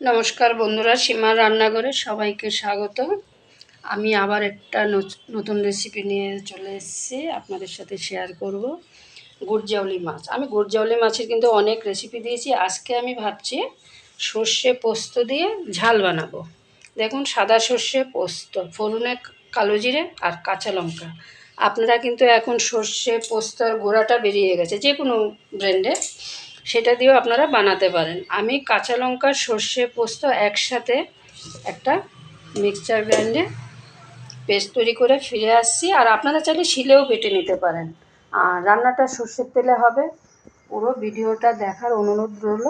নমস্কার বন্ধুরা, সীমার রান্নাঘরে সবাইকে স্বাগত আমি আবার একটা নতুন রেসিপি নিয়ে চলে এসেছি, আপনাদের সাথে শেয়ার করব। গুড়জাউলি মাছ। আমি গুড়জাউলি মাছের কিন্তু অনেক রেসিপি দিয়েছি। আজকে আমি ভাবছি সর্ষে পোস্ত দিয়ে ঝাল বানাবো। দেখুন, সাদা সর্ষে পোস্ত, ফোড়নে কালো জিরে আর কাঁচা লঙ্কা। আপনারা কিন্তু এখন সর্ষে পোস্তর গোড়াটা বেরিয়ে গেছে, যে কোনো ব্র্যান্ডের সেটা দিয়েও আপনারা বানাতে পারেন। আমি কাঁচা লঙ্কা, সর্ষে পোস্ত একসাথে একটা মিক্সচার ব্র্যান্ডে পেস্ট তৈরি করে ফিরে আসছি। আর আপনারা চাইলে শিলেও বেটে নিতে পারেন। আর রান্নাটা সর্ষের তেলে হবে। পুরো ভিডিওটা দেখার অনুরোধ রইল।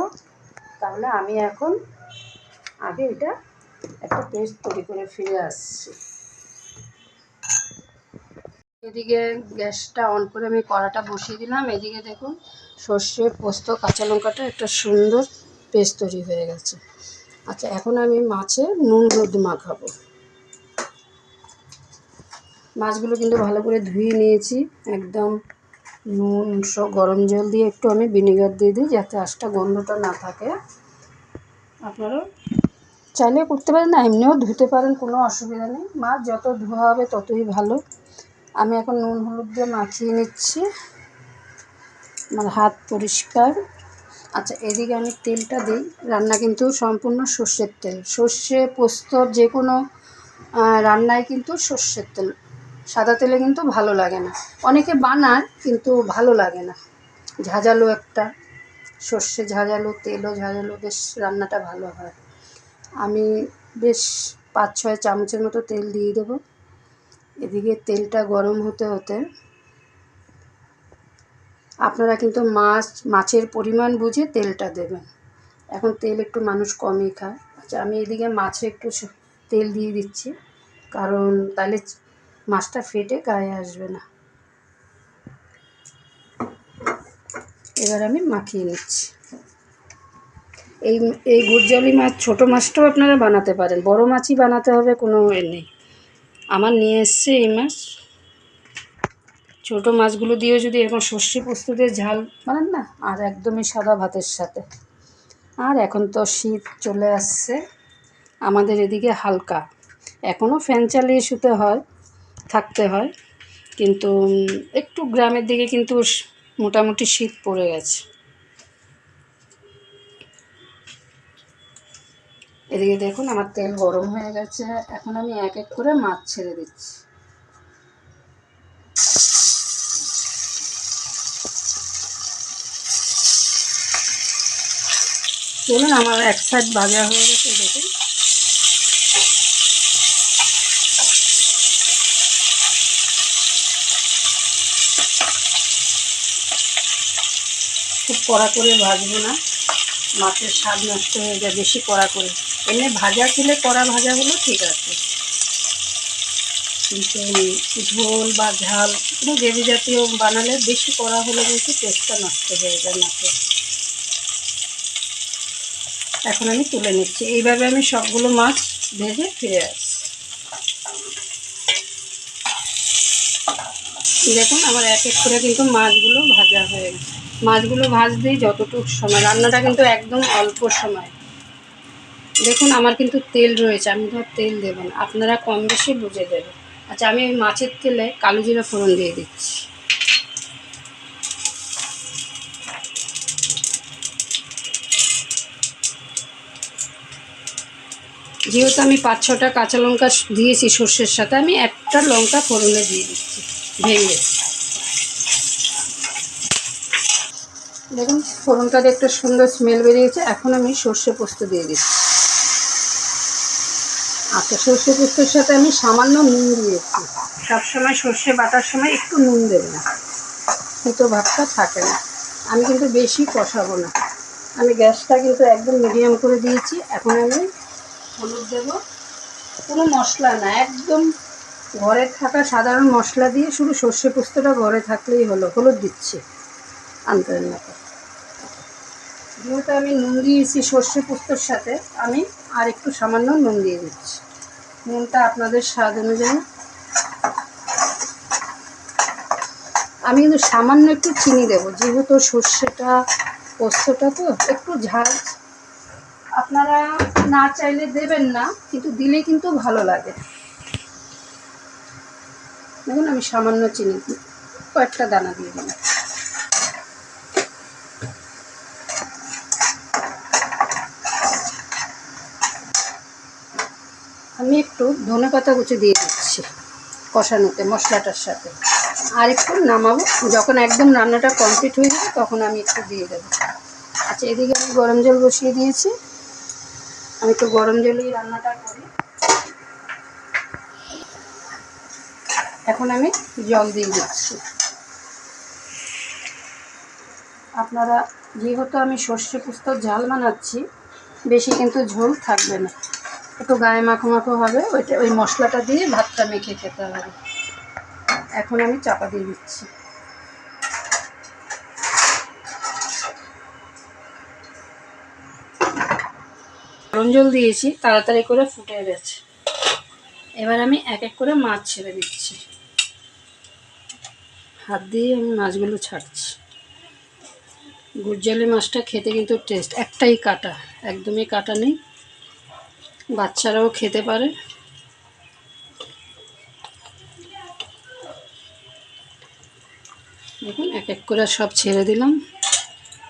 তাহলে আমি এখন আগে এটা একটা পেস্ট তৈরি করে ফিরে আসছি। এদিকে গ্যাসটা অন করে আমি কড়াটা বসিয়ে দিলাম। এদিকে দেখুন সর্ষে পোস্ত, কাঁচা লঙ্কাটা একটা সুন্দর পেস্ট তৈরি হয়ে গেছে। আচ্ছা এখন আমি মাছে নুন, হলুদ মাখাবো। মাছগুলো কিন্তু ভালো করে ধুয়ে নিয়েছি। একদম নুন গরম জল দিয়ে একটু আমি ভিনেগার দিয়ে দিই যাতে আঁশটা, গন্ধটা না থাকে। আপনারা চাইলে করতে পারেন, না, এমনিও ধুতে পারেন, কোনো অসুবিধা নেই। মাছ যত ধোয়া হবে ততই ভালো। আমি এখন নুন, হলুদ দিয়ে মাখিয়ে নিচ্ছি। আমার হাত পরিষ্কার। আচ্ছা এদিকে আমি তেলটা দিই। রান্না কিন্তু সম্পূর্ণ সর্ষের তেল। সর্ষে, পোস্ত যে কোনো রান্নায় কিন্তু সর্ষের তেল। সাদা তেলে কিন্তু ভালো লাগে না। অনেকে বানায়, কিন্তু ভালো লাগে না। ঝাঁঝালো একটা, সর্ষে ঝাঁঝালো, তেলও ঝাঁঝালো, বেশ রান্নাটা ভালো হয়। আমি বেশ পাঁচ ছয় চামচের মতো তেল দিয়ে দেবো। এদিকে তেলটা গরম হতে হতে আপনারা কিন্তু মাছ, মাছের পরিমাণ বুঝে তেলটা দেবেন। এখন তেল একটু মানুষ কমই খায়। আচ্ছা আমি এদিকে মাছে একটু তেল দিয়ে দিচ্ছি, কারণ তাহলে মাছটা ফেটে গায়ে আসবে না। এবার আমি মাখিয়ে নিচ্ছি। এই এই গুড়জালি মাছ, ছোটো মাছটাও আপনারা বানাতে পারেন, বড় মাছই বানাতে হবে, কোনো এ নেই। আমার নিয়ে এসছে এই মাছ। ছোটো মাছগুলো দিয়েও যদি এরকম সর্ষে পোস্ত দিয়ে ঝাল বানান না, আর একদমই সাদা ভাতের সাথে। আর এখন তো শীত চলে আসছে, আমাদের এদিকে হালকা। এখনও ফ্যান চালিয়ে শুতে হয়, থাকতে হয়, কিন্তু একটু গ্রামের দিকে কিন্তু মোটামুটি শীত পড়ে গেছে। এদিকে দেখুন, আমার তেল গরম হয়ে গেছে, এখন আমি এক এক করে মাছ ছেড়ে দিচ্ছি। চলুন, আমার এক সাইড ভাজা হয়ে গেছে দেখুন খুব কড়া করে ভাজবো না। মাছের স্বাদ নষ্ট হয়ে যায়, বেশি কড়া করে। এমনি ভাজা ছিল কড়া ভাজাগুলো ঠিক আছে। কিন্তু ঝোল বা ঝাল কোনো গ্রেভি জাতীয় বানালে বেশি কড়া হলে কিন্তু টেস্টটা নষ্ট হয়ে যায় মাছের। এখন আমি তুলে নিচ্ছি। এইভাবে আমি সবগুলো মাছ ভেজে ফিরে আসছি। দেখুন, আমার এক এক করে কিন্তু মাছগুলো ভাজা হয়ে গেছে। মাছগুলো ভাজতেই যতটুকু সময়, রান্নাটা কিন্তু একদম অল্প সময়। দেখুন, আমার কিন্তু তেল রয়েছে, আমি আর তেল দেবো না। আপনারা কম বেশি বুঝে দেবেন। আচ্ছা আমি ওই মাছের তেলে কালো জিরা ফোড়ন দিয়ে দিচ্ছি। যেহেতু আমি পাঁচ ছটা কাঁচা লঙ্কা দিয়েছি সর্ষের সাথে, আমি একটা লঙ্কা ফোড়নে দিয়ে দিচ্ছি, ভেঙে। দেখুন, ফোড়নটা দিয়ে একটা সুন্দর স্মেল বেরিয়েছে। এখন আমি সর্ষে পোস্ত দিয়ে দিচ্ছি। আচ্ছা সর্ষে পোস্তর সাথে আমি সামান্য নুন দিয়েছি। সবসময় সর্ষে বাটার সময় একটু নুন দেবে না। কিন্তু ভাতটা থাকে না। আমি কিন্তু বেশি কষাবো না। আমি গ্যাসটা কিন্তু একদম মিডিয়াম করে দিয়েছি। এখন আমি হলুদ দেবো। কোনো মশলা না, একদম ঘরে থাকা সাধারণ মশলা দিয়ে শুধু সর্ষে পোস্তটা ঘরে থাকলেই হলো, হলুদ দিচ্ছি আনতে মতো যেহেতু আমি নুন দিয়েছি সর্ষে পোস্তর সাথে, আমি আর একটু সামান্য নুন দিয়ে দিচ্ছি। নুনটা আপনাদের স্বাদ অনুযায়ী। আমি কিন্তু সামান্য একটু চিনি দেবো, যেহেতু সর্ষেটা, পোস্তটা তো একটু ঝাল আপনারা না চাইলে দেবেন না, কিন্তু দিলে কিন্তু ভালো লাগে। দেখুন, আমি সামান্য চিনি কয়েকটা দানা দিয়ে দিলাম। আমি একটু ধনে পাতা কুচি দিয়ে দিচ্ছি কষানোতে, মশলাটার সাথে। আর একটু নামাবো। যখন একদম রান্নাটা কমপ্লিট হয়ে যাবে, তখন আমি একটু দিয়ে দেবো। আচ্ছা এদিকে আমি গরম জল বসিয়ে দিয়েছি। আমি একটু গরম জলেই রান্নাটা করি। এখন আমি জল দিয়ে দিচ্ছি। আপনারা, যেহেতু আমি সর্ষে পুস্তক ঝাল বানাচ্ছি, বেশি কিন্তু ঝোল থাকবে না। একটু গায়ে মাখো মাখো হবে, ওইটা, ওই মশলাটা দিয়ে ভাতটা মেখে খেতে হবে। এখন আমি চাপা দিয়ে দিচ্ছি। গরম জল দিয়েছি, তাড়াতাড়ি করে ফুটে গেছে। এবার আমি এক এক করে মাছ ছেড়ে দিচ্ছি। হাত দিয়ে আমি মাছগুলো ছাড়ছি। গুরজালি মাছটা খেতে কিন্তু টেস্ট একটাই কাটা, একদমই কাটা নেই। বাচ্চারাও খেতে পারে। দেখুন, এক এক করে সব ছেড়ে দিলাম।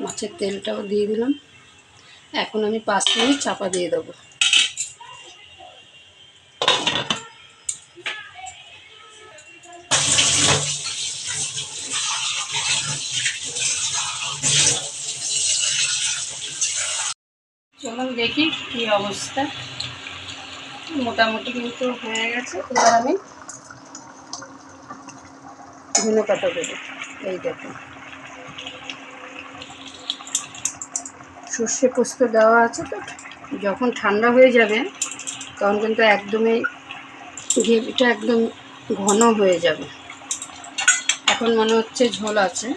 মাছের তেলটাও দিয়ে দিলাম। এখন আমি পাঁচ মিনিট চাপা দিয়ে দেবো। চলুন দেখি কি অবস্থা। মোটামুটি কিন্তু হয়ে গেছে। এবার আমি ধনে পাতা দেবো। এই দেখুন। সর্ষে পোস্ত দেওয়া আছে, তো যখন ঠান্ডা হয়ে যাবে, তখন কিন্তু একদমই গ্রেভিটা একদম ঘন হয়ে যাবে। এখন মনে হচ্ছে ঝোল আছে।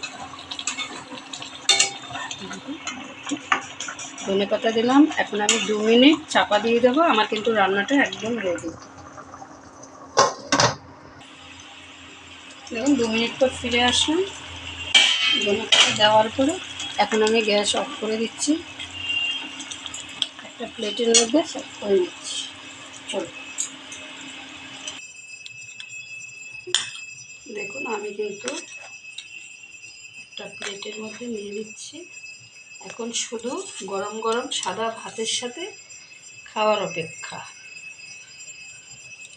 ধনে পাতা দিলাম, এখন আমি দু মিনিট চাপা দিয়ে দেবো, আমার কিন্তু রান্নাটা একদম রেডি দেখুন, দু মিনিট পর ফিরে আসলাম। ধনে পাতা দেওয়ার পরে এখন আমি গ্যাস অফ করে দিচ্ছি। একটা প্লেটের মধ্যে করে দিচ্ছি চলো। দেখুন, আমি কিন্তু একটা প্লেটের মধ্যে নিয়ে নিচ্ছি। এখন শুধু গরম গরম সাদা ভাতের সাথে খাওয়ার অপেক্ষা।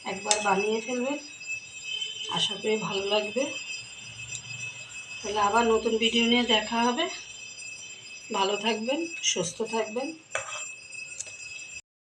একবার বানিয়ে ফেলবেন। আশা করি ভালো লাগবে। তাহলে আবার নতুন ভিডিও নিয়ে দেখা হবে। ভালো থাকবেন, সুস্থ থাকবেন।